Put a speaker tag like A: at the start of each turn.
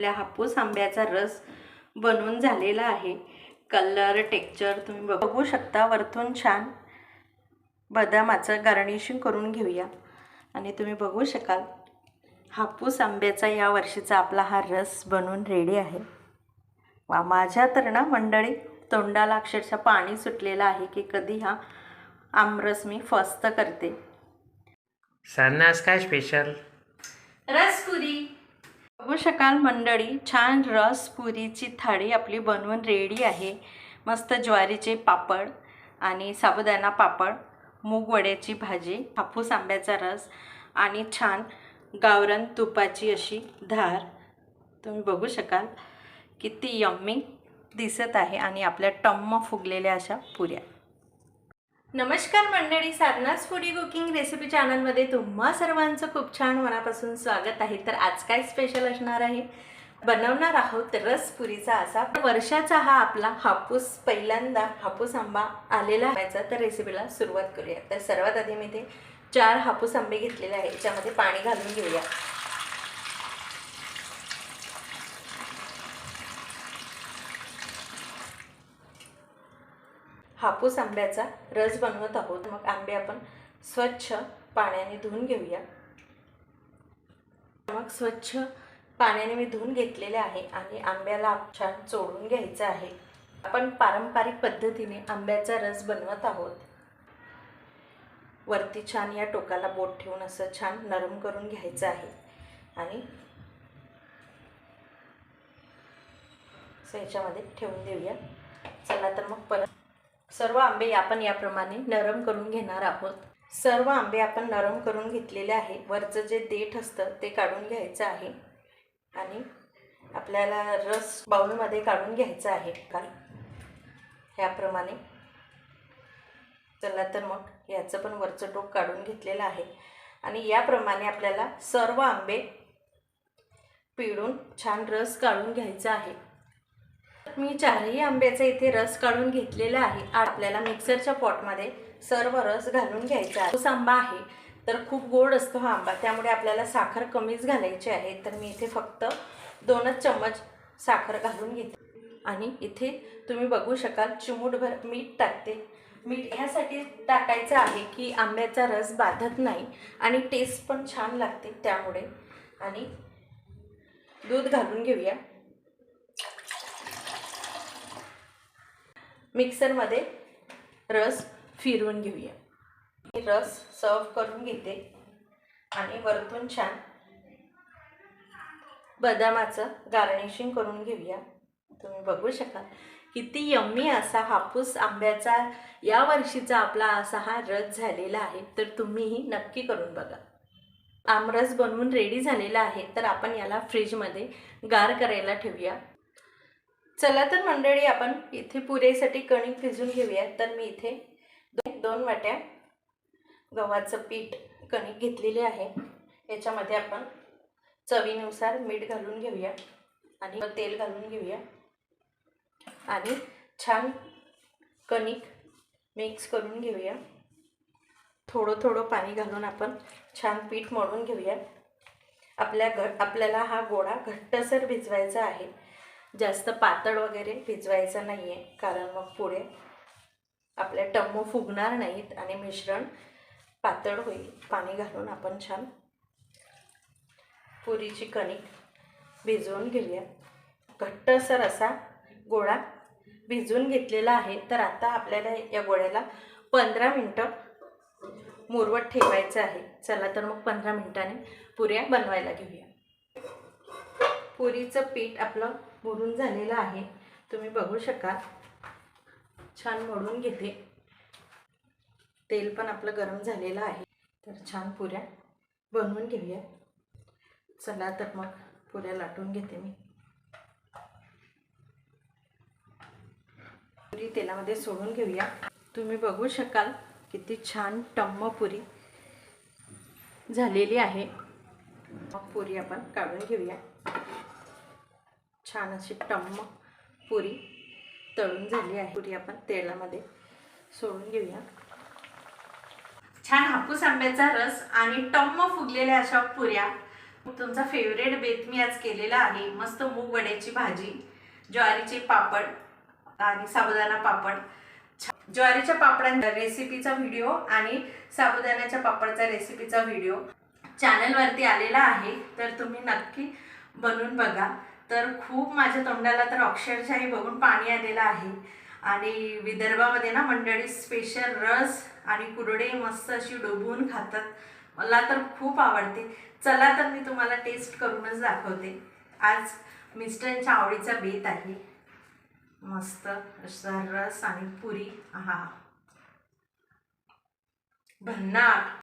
A: आपल्या हापूस आंब्याचा रस बनवून झालेला आहे. कलर टेक्चर तुम्ही बघू शकता. वरतून छान बदामाचं गार्निशिंग करून घेऊया. आणि तुम्ही बघू शकाल हापूस आंब्याचा या वर्षीचा आपला हा रस बनवून रेडी आहे. वा माझ्या तर ना मंडळी तोंडाला अक्षरशः पाणी सुटलेलं आहे की कधी हा आमरस मी फस्त करते.
B: सांगण्यास काय स्पेशल
A: रसपुरी. बघू शकाल मंडळी छान रस पुरीची थाळी आपली बनवून रेडी आहे. मस्त ज्वारीचे पापड आणि साबुदाणा पापड मूग वड्याची भाजी हापूस आंब्याचा रस आणि छान गावरण तुपाची अशी धार. तुम्ही बघू शकाल किती यम्मी दिसत आहे आणि आपल्या टम्म फुगलेल्या अशा पुऱ्या. नमस्कार मंडळी साधनाच फुडी कुकिंग रेसिपी चॅनलमध्ये तुम्हा सर्वांचं खूप छान मनापासून स्वागत आहे. तर आज काय स्पेशल असणार आहे? बनवणार आहोत रसपुरीचा असा. वर्षाचा हा आपला हापूस पहिल्यांदा हापूस आंबा आलेला व्हायचा तर रेसिपीला सुरुवात करूया. तर सर्वात आधी मी ते चार हापूस आंबे घेतलेले आहे याच्यामध्ये पाणी घालून घेऊया. हापूस आंब्याचा रस बनवत आहोत. मग आंबे आपण स्वच्छ पाण्याने धुवून घेऊया. मग स्वच्छ पाण्याने मी धुवून घेतलेले आहे आणि आंब्याला छान चोळून घ्यायचं आहे. आपण पारंपरिक पद्धतीने आंब्याचा रस बनवत आहोत. वरती छान या टोकाला बोट ठेवून असं छान नरम करून घ्यायचं आहे. आणि याच्यामध्ये ठेवून देऊया. चला तर मग परत सर्व आंबे आपण याप्रमाणे नरम करून घेणार आहोत. सर्व आंबे आपण नरम करून घेतलेले आहे. वरचं जे देठ असतं ते काढून घ्यायचं आहे. आणि आपल्याला रस बाउलमध्ये काढून घ्यायचा आहे काल. ह्याप्रमाणे. चला तर मग याचं पण वरचं टोक काढून घेतलेलं आहे. आणि याप्रमाणे आपल्याला सर्व आंबे पिळून छान रस काढून घ्यायचा आहे. मी चारही आंब्याचा इथे रस काढून घेतलेला आहे. आपल्याला मिक्सरच्या पॉटमध्ये सर्व रस घालून घ्यायचा आहे. आंबा आहे तर खूप गोड असतो हा आंबा. त्यामुळे आपल्याला साखर कमीच घालायची आहे. तर मी इथे फक्त दोनच चम्मच साखर घालून घेते. आणि इथे तुम्ही बघू शकाल चिमूटभर मीठ टाकते. मीठ ह्यासाठी टाकायचं आहे की आंब्याचा रस बाधत नाही आणि टेस्ट पण छान लागते त्यामुळे. आणि दूध घालून घेऊया. मिक्सरमध्ये रस फिरवून घेऊया. मी रस सर्व करून घेते. आणि वरतून छान बदामाचं गार्निशिंग करून घेऊया. तुम्ही बघू शकाल. किती यम्मी असा हापूस आंब्याचा या वर्षीचा आपला असा हा रस झालेला आहे. तर तुम्हीही नक्की करून बघा. आमरस बनवून रेडी झालेला आहे. तर आपण याला फ्रीजमध्ये गार करायला ठेवूया. चला तर मंडळी आपण इथे पुरेसाठी कणिक भिजून घेऊया. तर मी इथे दोन दोन वाट्या गव्हाचं पीठ कणिक घेतलेले आहे. याच्यामध्ये आपण चवीनुसार मीठ घालून घेऊया आणि तेल घालून घेऊया. आणि छान कणिक मिक्स करून घेऊया. थोडं थोडं पाणी घालून आपण छान पीठ मळून घेऊया. आपल्या घ आपल्याला हा गोळा घट्टसर भिजवायचा आहे. जास्त पातळ वगैरे भिजवायचं नाही आहे कारण मग पुढे आपल्या टम्मो फुगणार नाहीत आणि मिश्रण पातळ होईल. पाणी घालून आपण छान पुरीची कणिक भिजवून घेऊया. घट्टसर असा गोळा भिजवून घेतलेला आहे तर आता आपल्याला या गोळ्याला पंधरा मिनटं मुरवत ठेवायचं आहे. चला तर मग पंधरा मिनटाने पुऱ्या बनवायला घेऊया. पुरीचं पीठ आपलं मुरून झालेलं आहे. तुम्ही बघू शकाल. छान मोडून घेते. तेल पण आपलं गरम झालेलं आहे. तर छान पुऱ्या बनवून घेऊया. चला तर मग पुऱ्या लाटून घेते मी. पुरी तेलामध्ये सोडून घेऊया. तुम्ही बघू शकाल किती छान टम्म पुरी झालेली आहे. मग पुरी आपण काढून घेऊया. छान अशी टम्म पुरी तळून झाली आहे. पुरी आपण तेलामध्ये सोडून घेऊया. छान हापूस आंब्याचा रस आणि टम्म फुगलेल्या अशा पुऱ्या. तुमचा फेवरेट बेत मी आज केलेला आहे. मस्त मूग वड्याची भाजी ज्वारीचे पापड आणि साबुदाणा पापड. ज्वारीच्या पापडांचा रेसिपीचा व्हिडिओ आणि साबुदाण्याच्या पापडचा रेसिपीचा व्हिडिओ चॅनलवरती आलेला आहे. तर तुम्ही नक्की बनवून बघा. तर खूप माझ्या तोंडाला तर अक्षरशाही बघून पाणी आलेलं आहे. आणि विदर्भामध्ये ना मंडळी स्पेशल रस आणि कुरडे मस्त अशी डोबून खातात. मला तर खूप आवडते. चला तर मी तुम्हाला टेस्ट करूनच दाखवते. आज मिस्टरांच्या आवडीचा बेत आहे. मस्त असा रस आणि पुरी. हा भन्नाट.